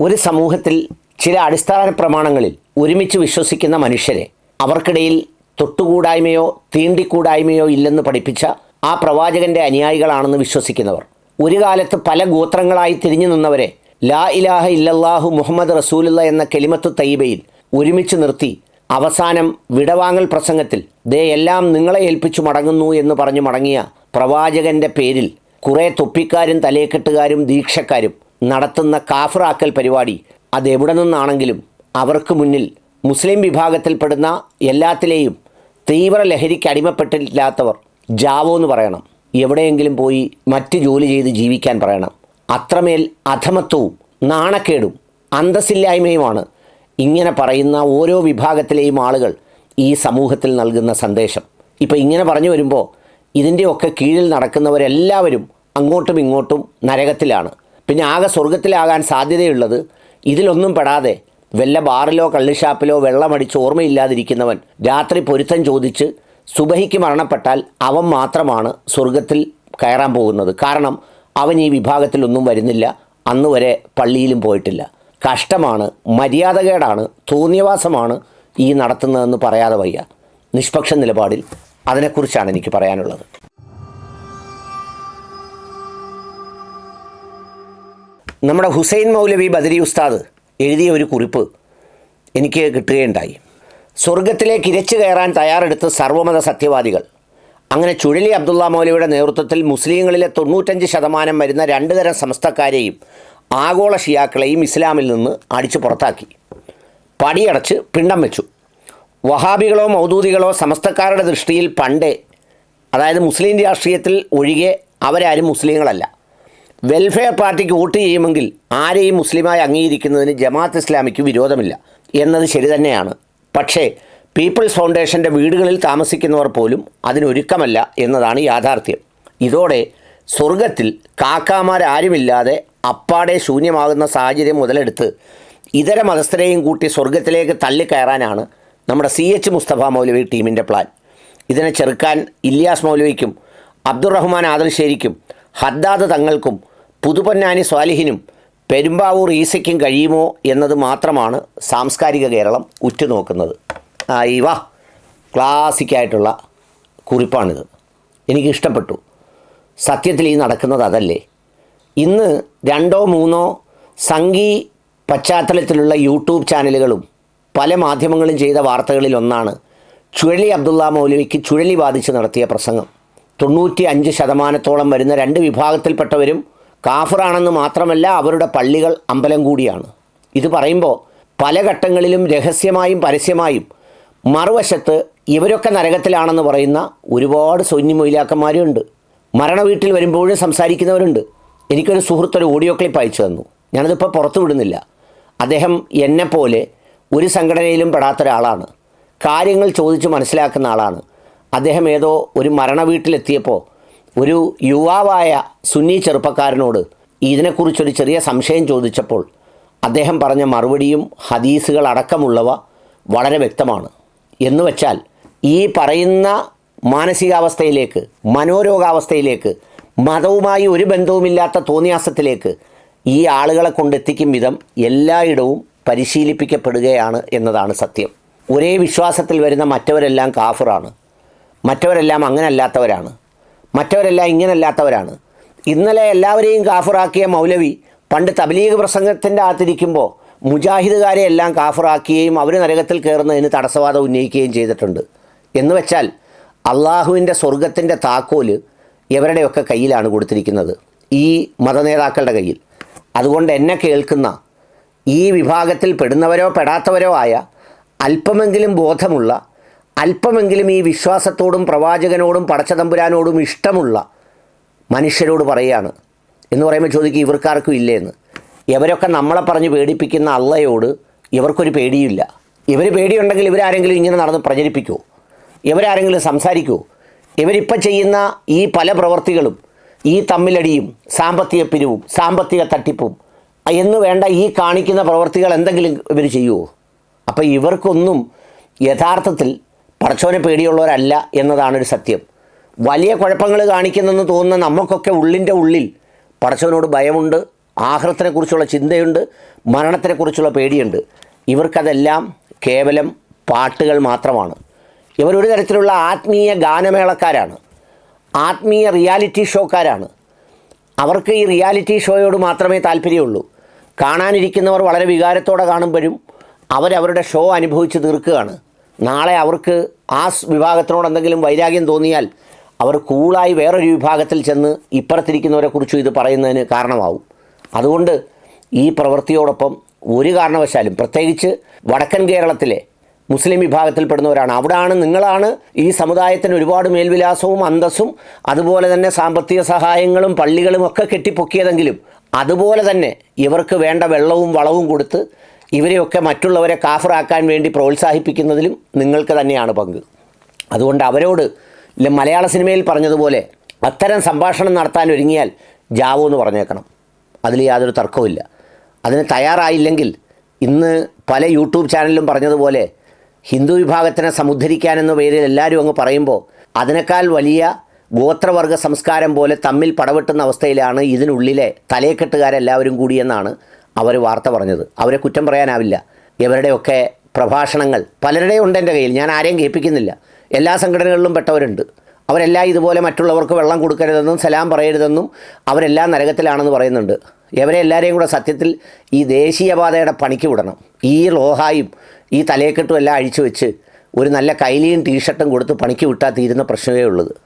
ഒരു സമൂഹത്തിൽ ചില അടിസ്ഥാന പ്രമാണങ്ങളിൽ ഒരുമിച്ച് വിശ്വസിക്കുന്ന മനുഷ്യരെ അവർക്കിടയിൽ തൊട്ടുകൂടായ്മയോ തീണ്ടിക്കൂടായ്മയോ ഇല്ലെന്ന് പഠിപ്പിച്ച ആ പ്രവാചകന്റെ അനുയായികളാണെന്ന് വിശ്വസിക്കുന്നവർ. ഒരു കാലത്ത് പല ഗോത്രങ്ങളായി തിരിഞ്ഞു നിന്നവരെ ലാ ഇലാഹ ഇല്ലല്ലാഹു മുഹമ്മദ് റസൂലുള്ള എന്ന കെലിമത്ത് തയ്യബയിൽ ഒരുമിച്ച് നിർത്തി അവസാനം വിടവാങ്ങൽ പ്രസംഗത്തിൽ ദേ എല്ലാം നിങ്ങളെ ഏൽപ്പിച്ചു മടങ്ങുന്നു എന്ന് പറഞ്ഞു മടങ്ങിയ പ്രവാചകന്റെ പേരിൽ കുറേ തൊപ്പിക്കാരും തലയക്കെട്ടുകാരും ദീക്ഷക്കാരും നടത്തുന്ന കാഫറാക്കൽ പരിപാടി അതെവിടെ നിന്നാണെങ്കിലും അവർക്ക് മുന്നിൽ മുസ്ലിം വിഭാഗത്തിൽപ്പെടുന്ന എല്ലാത്തിലെയും തീവ്ര ലഹരിക്ക് അടിമപ്പെട്ടില്ലാത്തവർ ജാവോ എന്ന് പറയണം. എവിടെയെങ്കിലും പോയി മറ്റ് ജോലി ചെയ്ത് ജീവിക്കാൻ പറയണം. അത്രമേൽ അധമത്വവും നാണക്കേടും അന്തസ്സില്ലായ്മയുമാണ്. ഇങ്ങനെ പറയുന്ന ഓരോ വിഭാഗത്തിലെയും ആളുകൾ ഈ സമൂഹത്തിൽ നൽകുന്ന സന്ദേശം. ഇപ്പം ഇങ്ങനെ പറഞ്ഞു വരുമ്പോൾ ഇതിന്റെയൊക്കെ കീഴിൽ നടക്കുന്നവരെല്ലാവരും അങ്ങോട്ടും ഇങ്ങോട്ടും നരകത്തിലാണ്. പിന്നെ ആകെ സ്വർഗത്തിലാകാൻ സാധ്യതയുള്ളത് ഇതിലൊന്നും പെടാതെ വല്ല ബാറിലോ കള്ളിഷാപ്പിലോ വെള്ളമടിച്ച് ഓർമ്മയില്ലാതിരിക്കുന്നവൻ രാത്രി പൊരുത്തം ചോദിച്ച് സുബഹിക്ക് മരണപ്പെട്ടാൽ അവൻ മാത്രമാണ് സ്വർഗത്തിൽ കയറാൻ പോകുന്നത്. കാരണം അവൻ ഈ വിഭാഗത്തിലൊന്നും വരുന്നില്ല. അന്ന് വരെ പള്ളിയിലും പോയിട്ടില്ല. കഷ്ടമാണ് മര്യാദകേടാണ് തോന്നിയവാസമാണ് ഈ നടത്തുന്നതെന്ന് പറയാതെ വയ്യ. നിഷ്പക്ഷ നിലപാടിൽ അതിനെക്കുറിച്ചാണ് എനിക്ക് പറയാനുള്ളത്. നമ്മുടെ ഹുസൈൻ മൗലവി ബദരി ഉസ്താദ് എഴുതിയ ഒരു കുറിപ്പ് എനിക്ക് കിട്ടുകയുണ്ടായി. സ്വർഗത്തിലേക്ക് ഇരച്ചു കയറാൻ തയ്യാറെടുത്ത് സർവമത സത്യവാദികൾ. അങ്ങനെ ചുഴലി അബ്ദുള്ള മൗലവിയുടെ നേതൃത്വത്തിൽ മുസ്ലിങ്ങളിലെ തൊണ്ണൂറ്റഞ്ച് ശതമാനം വരുന്ന രണ്ട് തരം സമസ്തക്കാരെയും ആഗോള ഷിയാക്കളെയും ഇസ്ലാമിൽ നിന്ന് അടിച്ചു പുറത്താക്കി. പടിയടച്ച് പിണ്ടം വെച്ചു. വഹാബികളോ മൗദൂദികളോ സമസ്തക്കാരുടെ ദൃഷ്ടിയിൽ പണ്ടേ അതായത് മുസ്ലിം രാഷ്ട്രീയത്തിൽ ഒഴികെ അവരാരും മുസ്ലിങ്ങളല്ല. വെൽഫെയർ പാർട്ടിക്ക് വോട്ട് ചെയ്യുമെങ്കിൽ ആരെയും മുസ്ലിമായി അംഗീകരിക്കുന്നതിന് ജമാഅത്ത് ഇസ്ലാമിക്ക് വിരോധമില്ല എന്നത് ശരി തന്നെയാണ്. പക്ഷേ പീപ്പിൾസ് ഫൗണ്ടേഷന്റെ വീടുകളിൽ താമസിക്കുന്നവർ പോലും അതിനൊരുക്കമല്ല എന്നതാണ് യാഥാർത്ഥ്യം. ഇതോടെ സ്വർഗത്തിൽ കാക്കാമാരാരുമില്ലാതെ അപ്പാടെ ശൂന്യമാകുന്ന സാഹചര്യം മുതലെടുത്ത് ഇതര മതസ്ഥരെയും കൂട്ടി സ്വർഗത്തിലേക്ക് തള്ളിക്കയറാനാണ് നമ്മുടെ സി എച്ച് മുസ്തഫ മൗലവി ടീമിന്റെ പ്ലാൻ. ഇതിനെ ചെറുക്കാൻ ഇല്യാസ് മൗലവിക്കും അബ്ദുറഹ്മാൻ ആദർശേരിക്കും ഹദ്ദാദ് തങ്ങൾക്കും പുതുപൊന്നാനി സ്വാലിഹിനും പെരുമ്പാവൂർ ഈസയ്ക്കും കഴിയുമോ എന്നത് മാത്രമാണ് സാംസ്കാരിക കേരളം ഉറ്റുനോക്കുന്നത്. ആ ഈ വാ ക്ലാസിക്കായിട്ടുള്ള കുറിപ്പാണിത്. എനിക്കിഷ്ടപ്പെട്ടു സത്യത്തിൽ ഈ നടക്കുന്നത് അതല്ലേ. ഇന്ന് രണ്ടോ മൂന്നോ സംഗീ പശ്ചാത്തലത്തിലുള്ള യൂട്യൂബ് ചാനലുകളും പല മാധ്യമങ്ങളും ചെയ്ത വാർത്തകളിൽ ഒന്നാണ് ചുഴലി അബ്ദുള്ള മൗലവിക്ക് ചുഴലി ബാധിച്ച് നടത്തിയ പ്രസംഗം. തൊണ്ണൂറ്റി അഞ്ച് ശതമാനത്തോളം വരുന്ന രണ്ട് വിഭാഗത്തിൽപ്പെട്ടവരും കാഫറാണെന്ന് മാത്രമല്ല അവരുടെ പള്ളികൾ അമ്പലം കൂടിയാണ്. ഇത് പറയുമ്പോൾ പല ഘട്ടങ്ങളിലും രഹസ്യമായും പരസ്യമായും മറുവശത്ത് ഇവരൊക്കെ നരകത്തിലാണെന്ന് പറയുന്ന ഒരുപാട് സൊന്യമൊയിലാക്കന്മാരുണ്ട് മരണ വീട്ടിൽ വരുമ്പോഴും സംസാരിക്കുന്നവരുണ്ട്. എനിക്കൊരു സുഹൃത്തൊരു ഓഡിയോ ക്ലിപ്പ് അയച്ചു തന്നു. ഞാനതിപ്പോൾ പുറത്തു വിടുന്നില്ല. അദ്ദേഹം എന്നെപ്പോലെ ഒരു സംഘടനയിലും പെടാത്ത ഒരാളാണ് കാര്യങ്ങൾ ചോദിച്ച് മനസ്സിലാക്കുന്ന ആളാണ്. അദ്ദേഹം ഏതോ ഒരു മരണ വീട്ടിലെത്തിയപ്പോൾ ഒരു യുവാവായ സുന്നി ചെറുപ്പക്കാരനോട് ഇതിനെക്കുറിച്ചൊരു ചെറിയ സംശയം ചോദിച്ചപ്പോൾ അദ്ദേഹം പറഞ്ഞ മറുപടിയും ഹദീസുകൾ അടക്കമുള്ളവ വളരെ വ്യക്തമാണ്. എന്ന് വെച്ചാൽ ഈ പറയുന്ന മാനസികാവസ്ഥയിലേക്ക് മനോരോഗാവസ്ഥയിലേക്ക് മതവുമായി ഒരു ബന്ധവുമില്ലാത്ത തോന്നിയാസത്തിലേക്ക് ഈ ആളുകളെ കൊണ്ടെത്തിക്കും വിധം എല്ലായിടവും പരിശീലിപ്പിക്കപ്പെടുകയാണ് എന്നതാണ് സത്യം. ഒരേ വിശ്വാസത്തിൽ വരുന്ന മറ്റവരെല്ലാം കാഫറാണ്. മറ്റവരെല്ലാം അങ്ങനെ അല്ലാത്തവരാണ് മറ്റവരെല്ലാം ഇങ്ങനല്ലാത്തവരാണ്. ഇന്നലെ എല്ലാവരെയും കാഫറാക്കിയ മൗലവി പണ്ട് തബലീഗ് പ്രസംഗത്തിന്റെ അകത്തിരിക്കുമ്പോൾ മുജാഹിദുകാരെ എല്ലാം കാഫറാക്കുകയും അവർ നരകത്തിൽ കയറുന്നതിന് തടസ്സവാദം ഉന്നയിക്കുകയും ചെയ്തിട്ടുണ്ട്. എന്ന് വെച്ചാൽ അള്ളാഹുവിന്റെ സ്വർഗത്തിന്റെ താക്കോൽ ഇവരുടെയൊക്കെ കയ്യിലാണ് കൊടുത്തിരിക്കുന്നത്. ഈ മതനേതാക്കളുടെ കയ്യിൽ. അതുകൊണ്ട് എന്നെ കേൾക്കുന്ന ഈ വിഭാഗത്തിൽ പെടുന്നവരോ പെടാത്തവരോ ആയ അല്പമെങ്കിലും ബോധമുള്ള അല്പമെങ്കിലും ഈ വിശ്വാസത്തോടും പ്രവാചകനോടും പടച്ചതമ്പുരാനോടും ഇഷ്ടമുള്ള മനുഷ്യരോട് പറയുകയാണ്. എന്ന് പറയുമ്പോൾ ചോദിക്കും ഇവർക്കാർക്കും ഇല്ലേ എന്ന് ഇവരൊക്കെ നമ്മളെ പറഞ്ഞ് പേടിപ്പിക്കുന്ന അള്ളയോട് ഇവർക്കൊരു പേടിയില്ല. ഇവർ പേടിയുണ്ടെങ്കിൽ ഇവരാരെങ്കിലും ഇങ്ങനെ നടന്ന് പ്രചരിപ്പിക്കുമോ ഇവരാരെങ്കിലും സംസാരിക്കുമോ ഇവരിപ്പോൾ ചെയ്യുന്ന ഈ പല പ്രവർത്തികളും ഈ തമ്മിലടിയും സാമ്പത്തിക പിരിവും സാമ്പത്തിക തട്ടിപ്പും എന്ന് വേണ്ട ഈ കാണിക്കുന്ന പ്രവർത്തികൾ എന്തെങ്കിലും ഇവർ ചെയ്യുമോ അപ്പോൾ ഇവർക്കൊന്നും യഥാർത്ഥത്തിൽ പടച്ചോനെ പേടിയുള്ളവരല്ല എന്നതാണ് ഒരു സത്യം. വലിയ കുഴപ്പങ്ങൾ കാണിക്കുന്നെന്ന് തോന്നുന്ന നമുക്കൊക്കെ ഉള്ളിന്റെ ഉള്ളിൽ പടച്ചവനോട് ഭയമുണ്ട് ആഹൃത്തിനെക്കുറിച്ചുള്ള ചിന്തയുണ്ട് മരണത്തിനെക്കുറിച്ചുള്ള പേടിയുണ്ട്. ഇവർക്കതെല്ലാം കേവലം പാട്ടുകൾ മാത്രമാണ്. ഇവരൊരു തരത്തിലുള്ള ആത്മീയ ഗാനമേളക്കാരാണ് ആത്മീയ റിയാലിറ്റി ഷോക്കാരാണ്. അവർക്ക് ഈ റിയാലിറ്റി ഷോയോട് മാത്രമേ താല്പര്യമുള്ളൂ. കാണാനിരിക്കുന്നവർ വളരെ വികാരത്തോടെ കാണുമ്പോഴും അവരവരുടെ ഷോ അനുഭവിച്ച് തീർക്കുകയാണ്. നാളെ അവർക്ക് ആ വിഭാഗത്തിനോട് എന്തെങ്കിലും വൈരാഗ്യം തോന്നിയാൽ അവർ കൂളായി വേറൊരു വിഭാഗത്തിൽ ചെന്ന് ഇപ്പുറത്തിരിക്കുന്നവരെ കുറിച്ചും ഇത് പറയുന്നതിന് കാരണമാവും. അതുകൊണ്ട് ഈ പ്രവൃത്തിയോടൊപ്പം ഒരു കാരണവശാലും പ്രത്യേകിച്ച് വടക്കൻ കേരളത്തിലെ മുസ്ലിം വിഭാഗത്തിൽപ്പെടുന്നവരാണ്. അവിടാണ് നിങ്ങളാണ് ഈ സമുദായത്തിന് ഒരുപാട് മേൽവിലാസവും അന്തസ്സും അതുപോലെ തന്നെ സാമ്പത്തിക സഹായങ്ങളും പള്ളികളും ഒക്കെ കെട്ടിപ്പൊക്കിയതെങ്കിലും അതുപോലെ തന്നെ ഇവർക്ക് വേണ്ട വെള്ളവും വളവും കൊടുത്ത് ഇവരെയൊക്കെ മറ്റുള്ളവരെ കാഫറാക്കാൻ വേണ്ടി പ്രോത്സാഹിപ്പിക്കുന്നതിലും നിങ്ങൾക്ക് തന്നെയാണ് പങ്ക്. അതുകൊണ്ട് അവരോട് മലയാള സിനിമയിൽ പറഞ്ഞതുപോലെ അത്തരം സംഭാഷണം നടത്താൻ ഒരുങ്ങിയാൽ ജാവോ എന്ന് പറഞ്ഞേക്കണം. അതിൽ യാതൊരു തർക്കവുമില്ല അതിന് തയ്യാറായില്ലെങ്കിൽ ഇന്ന് പല യൂട്യൂബ് ചാനലിലും പറഞ്ഞതുപോലെ ഹിന്ദു വിഭാഗത്തിനെ സമുദ്ധരിക്കാനെന്ന പേരിൽ എല്ലാവരും അങ്ങ് പറയുമ്പോൾ അതിനേക്കാൾ വലിയ ഗോത്രവർഗ സംസ്കാരം പോലെ തമ്മിൽ പടവെട്ടുന്ന അവസ്ഥയിലാണ് ഇതിനുള്ളിലെ തലയെക്കെട്ടുകാരെല്ലാവരും കൂടിയെന്നാണ് അവർ വാർത്ത പറഞ്ഞത്. അവരെ കുറ്റം പറയാനാവില്ല. ഇവരുടെയൊക്കെ പ്രഭാഷണങ്ങൾ പലരുടെയും ഉണ്ട് എന്റെ കയ്യിൽ. ഞാൻ ആരെയും കേൾപ്പിക്കുന്നില്ല. എല്ലാ സംഘടനകളിലും പെട്ടവരുണ്ട്. അവരെല്ലാം ഇതുപോലെ മറ്റുള്ളവർക്ക് വെള്ളം കൊടുക്കരുതെന്നും സലാം പറയരുതെന്നും അവരെല്ലാം നരകത്തിലാണെന്ന് പറയുന്നുണ്ട്. ഇവരെ എല്ലാവരെയും കൂടെ സത്യത്തിൽ ഈ ദേശീയപാതയുടെ പണിക്ക് വിടണം. ഈ ലോഹായും ഈ തലയെക്കെട്ടും എല്ലാം അഴിച്ചു വെച്ച് ഒരു നല്ല കൈലിയും ടീഷർട്ടും കൊടുത്ത് പണിക്ക് വിട്ടാൽ തീരുന്ന പ്രശ്നമേ ഉള്ളത്